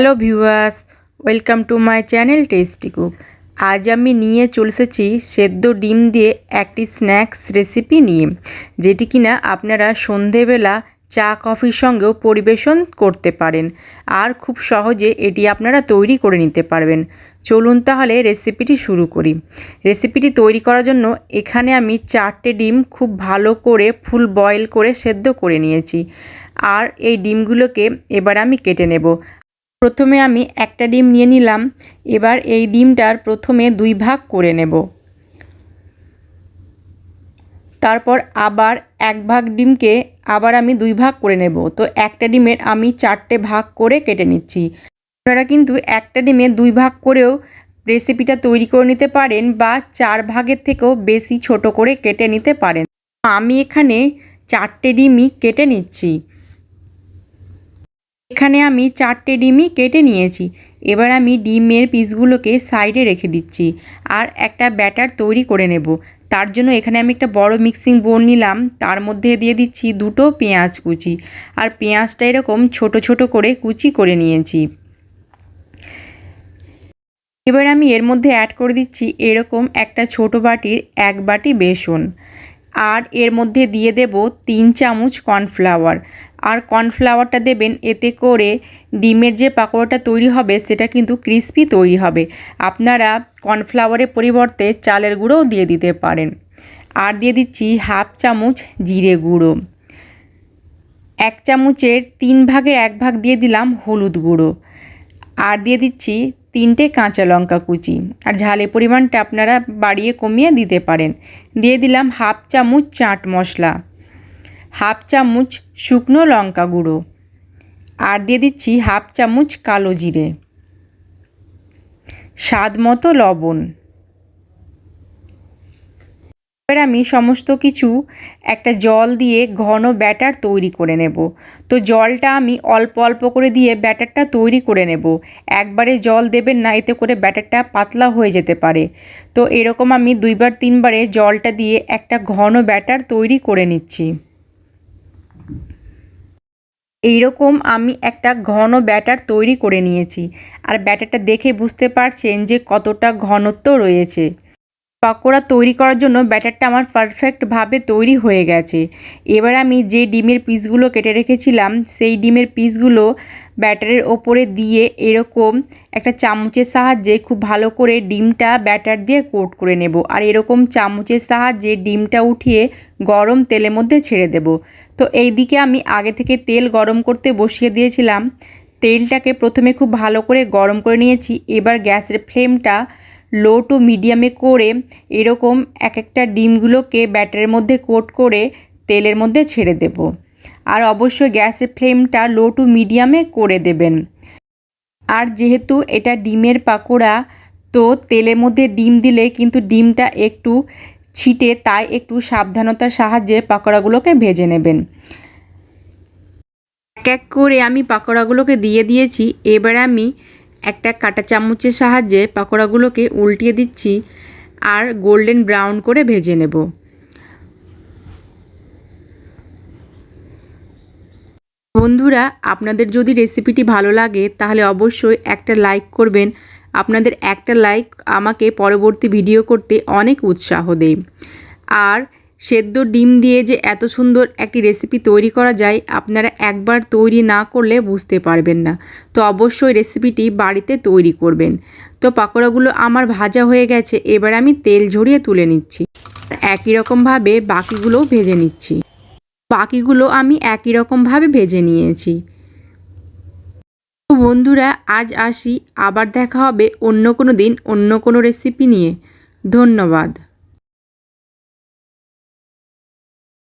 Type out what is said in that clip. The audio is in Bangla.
Hello viewers, welcome to my channel tasty cook. আজ আমি নিয়ে চলে এসেছি সেদ্ধ ডিম দিয়ে একটি স্ন্যাক্স রেসিপি নিয়ে, যেটি কিনা আপনারা সন্ধেবেলা চা কফির সঙ্গেও পরিবেশন করতে পারেন আর খুব সহজে এটি আপনারা তৈরি করে নিতে পারবেন। চলুন তাহলে রেসিপিটি শুরু করি। রেসিপিটি তৈরি করার জন্য এখানে আমি চারটে ডিম খুব ভালো করে ফুল বয়েল করে সেদ্ধ করে নিয়েছি। আর এই ডিমগুলোকে এবার আমি কেটে নেব। প্রথমে আমি একটা ডিম নিয়ে নিলাম, এবার এই ডিমটার প্রথমে দুই ভাগ করে নেব। তারপর আবার এক ভাগ ডিমকে আবার আমি দুই ভাগ করে নেব। তো একটা ডিমের আমি চারটে ভাগ করে কেটে নিচ্ছি। আপনারা কিন্তু একটা ডিমে দুই ভাগ করেও রেসিপিটা তৈরি করে নিতে পারেন বা চার ভাগের থেকেও বেশি ছোট করে কেটে নিতে পারেন। আমি এখানে চারটে ডিমই কেটে নিচ্ছি। এখানে আমি চারটে ডিমই কেটে নিয়েছি। এবার আমি ডিমের পিসগুলোকে সাইডে রেখে দিচ্ছি আর একটা ব্যাটার তৈরি করে নেব। তার জন্য এখানে আমি একটা বড় মিক্সিং বোল নিলাম। তার মধ্যে দিয়ে দিচ্ছি দুটো পেঁয়াজ কুচি। আর পেঁয়াজটা এরকম ছোট ছোট করে কুচি করে নিয়েছি। এবার আমি এর মধ্যে অ্যাড করে দিচ্ছি এরকম একটা ছোট বাটির এক বাটি বেসন। আর এর মধ্যে দিয়ে দেব তিন চামচ কর্নফ্লাওয়ার আর কর্নফ্লাওয়ারটা দেবেন এতে করে ডিমের যে পাকোড়াটা তৈরি হবে সেটা কিন্তু ক্রিস্পি তৈরি হবে। আপনারা কর্নফ্লাওয়ারের পরিবর্তে চালের গুঁড়োও দিয়ে দিতে পারেন। আর দিয়ে দিচ্ছি হাফ চামচ জিরে গুঁড়ো। এক চামচের তিন ভাগের এক ভাগ দিয়ে দিলাম হলুদ গুঁড়ো। আর দিয়ে দিচ্ছি তিনটে কাঁচা লঙ্কা কুচি। আর ঝালের পরিমাণটা আপনারা বাড়িয়ে কমিয়ে দিতে পারেন। দিয়ে দিলাম হাফ চামচ চাট মশলা। হাফ চামচ শুকনো লঙ্কা গুঁড়ো। আর দিয়ে দিচ্ছি হাফ চামচ কালো জিরে। স্বাদ মতো লবণ। এবার আমি সমস্ত কিছু একটা জল দিয়ে ঘন ব্যাটার তৈরি করে নেব। তো জলটা আমি অল্প অল্প করে দিয়ে ব্যাটারটা তৈরি করে নেব। একবারে জল দেবেন না, এতে করে ব্যাটারটা পাতলা হয়ে যেতে পারে। তো এরকম আমি দুইবার তিনবারে জলটা দিয়ে একটা ঘন ব্যাটার তৈরি করে নিচ্ছি। এইরকম আমি একটা ঘন ব্যাটার তৈরি করে নিয়েছি। আর ব্যাটারটা দেখে বুঝতে পারছেন যে কতটা ঘনত্ব রয়েছে। পকোড়া তৈরি করার জন্য ব্যাটারটা আমার পারফেক্টভাবে তৈরি হয়ে গেছে। এবার আমি যে ডিমের পিসগুলো কেটে রেখেছিলাম, সেই ডিমের পিসগুলো ব্যাটারের ওপরে দিয়ে এরকম একটা চামচের সাহায্যে খুব ভালো করে ডিমটা ব্যাটার দিয়ে কোট করে নেব। আর এরকম চামচের সাহায্যে ডিমটা উঠিয়ে গরম তেলের মধ্যে ছেড়ে দেব। তো এই দিকে আমি আগে থেকে তেল গরম করতে বসিয়ে দিয়েছিলাম। তেলটাকে প্রথমে খুব ভালো করে গরম করে নিয়েছি। এবার গ্যাসের ফ্লেমটা লো টু মিডিয়ামে করে এরকম এক একটা ডিমগুলোকে ব্যাটারের মধ্যে কোট করে তেলের মধ্যে ছেড়ে দেব। আর অবশ্যই গ্যাসের ফ্লেমটা লো টু মিডিয়ামে করে দেবেন। আর যেহেতু এটা ডিমের পাকোড়া, তো তেলের মধ্যে ডিম দিলে কিন্তু ডিমটা একটু ছিটে, তাই একটু সাবধানতার সাহায্যে পাকোড়াগুলোকে ভেজে নেবেন। এক এক করে আমি পাকোড়াগুলোকে দিয়ে দিয়েছি। এবার আমি একটা কাঁটা চামচের সাহায্যে পাকোড়াগুলোকে উল্টিয়ে দিচ্ছি আর গোল্ডেন ব্রাউন করে ভেজে নেব। বন্ধুরা, আপনাদের যদি রেসিপিটি ভালো লাগে, তাহলে অবশ্যই একটা লাইক করবেন। আপনাদের একটা লাইক আমাকে পরবর্তী ভিডিও করতে অনেক উৎসাহ দেয়। আর সেদ্ধ ডিম দিয়ে যে এত সুন্দর একটি রেসিপি তৈরি করা যায়, আপনারা একবার তৈরি না করলে বুঝতে পারবেন না। তো অবশ্যই রেসিপিটি বাড়িতে তৈরি করবেন। তো পাকোড়াগুলো আমার ভাজা হয়ে গেছে, এবার আমি তেল ঝরিয়ে তুলে নিচ্ছি। একই রকমভাবে বাকিগুলোও ভেজে নিচ্ছি। বাকিগুলো আমি একই রকমভাবে ভেজে নিয়েছি। তো বন্ধুরা, আজ আসি, আবার দেখা হবে অন্য কোনো দিন অন্য কোনো রেসিপি নিয়ে। ধন্যবাদ।